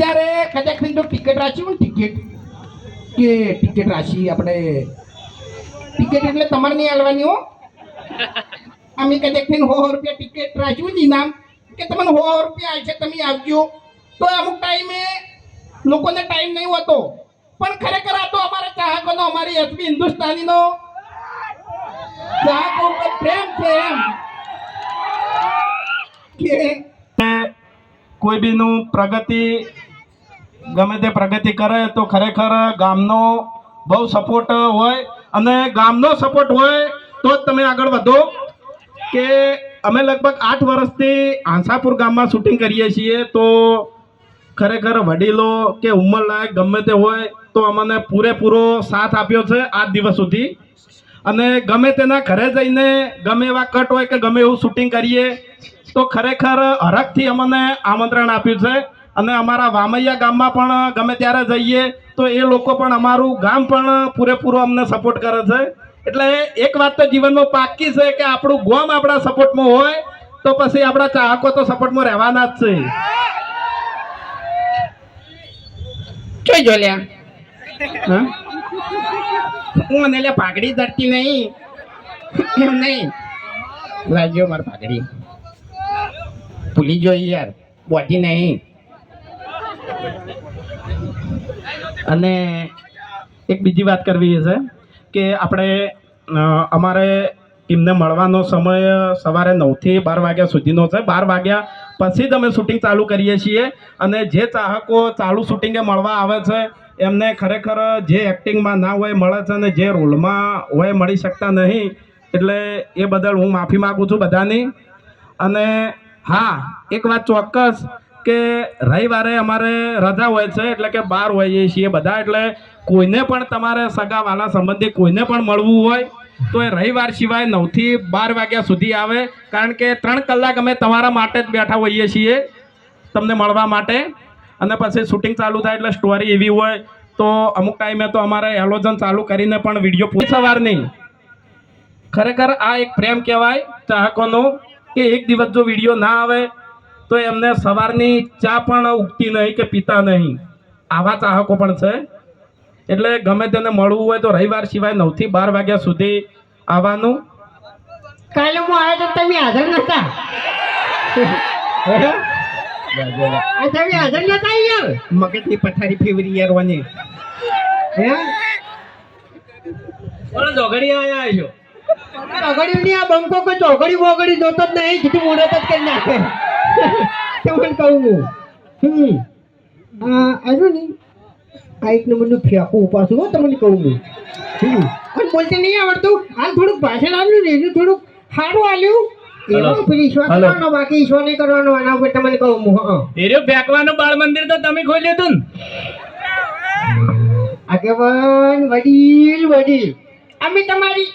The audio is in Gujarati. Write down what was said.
ત્યારે કદાચ તો ટિકિટ રાખ્યું હોય ટિકિટ? કે ટિકિટ રાશી આપણે? ટિકિટ એટલે તમારે નહીં હાલવાની હો. અમે કદાચ સો રૂપિયા ટિકિટ રાખ્યું જ ઇનામ, કે તમને સો રૂપિયા આવશે તમે આવજો. તો અમુક ટાઈમે લોકોને ટાઈમ નહીં હોતો. પણ ખરેખર આ તો અમારા ચાહકોનો, અમારી એસબી હિન્દુસ્તાનીનો ચાહકો ઉપર પ્રેમ છે એમ. કે કોઈ બીનું પ્રગતિ ગમે તે પ્રગતિ કરે તો ખરેખર ગામનો બહુ સપોર્ટ હોય અને ગામનો સપોર્ટ હોય તો જ તમે આગળ વધો કે અમે લગભગ આઠ વર્ષથી આંસાપુર ગામમાં શૂટિંગ કરીએ છીએ તો ખરેખર વડીલો કે ઉંમરલાયક ગમે તે હોય તો અમને પૂરેપૂરો સાથ આપ્યો છે આજ દિવસ સુધી. અને ગમે તેના ઘરે જઈને ગમે એવા કટ હોય કે ગમે એવું શૂટિંગ કરીએ તો ખરેખર હરખથી અમને આમંત્રણ આપ્યું છે. અને અમારા વામૈયા ગામમાં પણ ગમે ત્યારે જઈએ તો એ લોકો પણ અમારું ગામ પણ પૂરેપૂરો અમને સપોર્ટ કરે છે. એટલે એક વાત તો જીવનમાં પાકી છે કે આપણું ગામ આપણા સપોર્ટમાં હોય તો પછી આપણા ચાહકો તો સપોર્ટમાં રહેવાના જ છે. જોઈ જો હા? અને લ્યા પાઘડી ધરતી નહીં. નહીં. લાગ્યો મારી પાઘડી. ભૂલી જોઈ યાર. બોધી નહીં. અને એક બીજી વાત કરવી છે કે આપણે અમારે ટીમને મળવાનો સમય સવારે નવથી બાર વાગ્યા સુધીનો છે. બાર વાગ્યા પછી જ અમે શૂટિંગ ચાલુ કરીએ છીએ અને જે ચાહકો ચાલુ શૂટિંગે મળવા આવે છે, એમને ખરેખર જે એક્ટિંગમાં ના હોય, મળે છે અને જે રોલમાં હોય, મળી શકતા નહીં. એટલે એ બદલ હું માફી માગું છું બધાની. અને હા, એક વાત ચોક્કસ કે રવિવારે અમારે રજા હોય છે, એટલે કે બહાર હોઈએ છીએ બધા, એટલે કોઈને પણ તમારે સગા વાલા સંબંધી કોઈને પણ મળવું હોય, તો એ રવિવાર સિવાય નવથી બાર વાગ્યા સુધી આવે. કારણ કે ત્રણ કલાક અમે તમારા માટે જ બેઠા હોઈએ છીએ તમને મળવા માટે. અને પછી શૂટિંગ ચાલુ થાય એટલે સ્ટોરી એવી હોય, તો અમુક ટાઈમે તો અમારે એલોજન ચાલુ કરીને પણ વીડિયો પૂરી સવારની ખરેખર આ એક પ્રેમ કહેવાય ચાહકોનો, કે એક દિવસ જો વીડિયો ના આવે તો એમને સવારની ચા પણ ઉગતી નહીં કે પીતા નહીં. આવા ચાહકો પણ છે. એટલે ગમે તેને મળવું હોય તો રવિવાર સિવાય નવથી બાર વાગ્યા સુધી આવવાનું. કાલે હું આવ્યો તો તમે હાજર નતા તમે હાજર નતા યાર મગજની પથારી ફેવરી યાર વાની હે? ચોઘડી આયા છો ની આ બંકો કોઈ જોગડી બોગડી જોતો જ નહીં કીધું મોડે જ કરી નાખે. તમને કહું હું હમ આ આવ્યું ને આ એક નંબરનું ફેંકું ઉપાસું હો તમને કહું હું હમ પણ બોલતે નહીં આવડતું હાલ થોડુંક ભાષણ આવ્યું ને એનું થોડુંક સારું આવ્યું બાકી ઈશ્વર કરવાનો આના ઉપર તમને કહું હું ફેંકવાનું બાળ મંદિર તો તમે ખોલ્યું હતું આગેવાન વડીલ વડીલ અમે તમારી